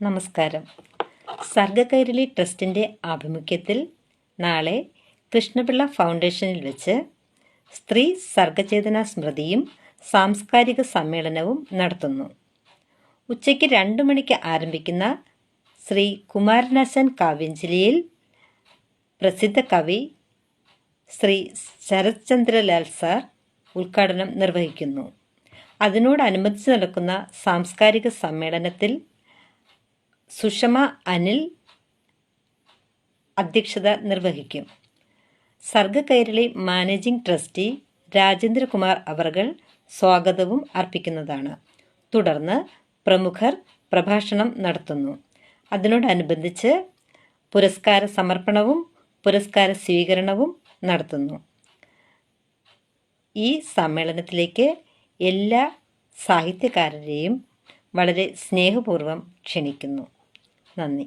നമസ്കാരം. സർഗകൈരളി ട്രസ്റ്റിന്റെ ആഭിമുഖ്യത്തിൽ നാളെ കൃഷ്ണപിള്ള ഫൗണ്ടേഷനിൽ വെച്ച് സ്ത്രീ സർഗചേതന സ്മൃതിയും സാംസ്കാരിക സമ്മേളനവും നടത്തുന്നു. ഉച്ചയ്ക്ക് രണ്ട് മണിക്ക് ആരംഭിക്കുന്ന ശ്രീ കുമാരനാശൻ കാവ്യഞ്ജലിയിൽ പ്രസിദ്ധ കവി ശ്രീ ശരത്ചന്ദ്രലാൽ സാർ ഉദ്ഘാടനം നിർവഹിക്കുന്നു. അതിനോടനുബന്ധിച്ച് നടക്കുന്ന സാംസ്കാരിക സമ്മേളനത്തിൽ സുഷമ അനിൽ അധ്യക്ഷത നിർവഹിക്കും. സർഗകൈരളി മാനേജിംഗ് ട്രസ്റ്റി രാജേന്ദ്രകുമാർ അവർകൾ സ്വാഗതവും അർപ്പിക്കുന്നതാണ്. തുടർന്ന് പ്രമുഖർ പ്രഭാഷണം നടത്തുന്നു. അതിനോടനുബന്ധിച്ച് പുരസ്കാര സമർപ്പണവും പുരസ്കാര സ്വീകരണവും നടത്തുന്നു. ഈ സമ്മേളനത്തിലേക്ക് എല്ലാ സാഹിത്യകാരരെയും വളരെ സ്നേഹപൂർവം ക്ഷണിക്കുന്നു. നന്ദി.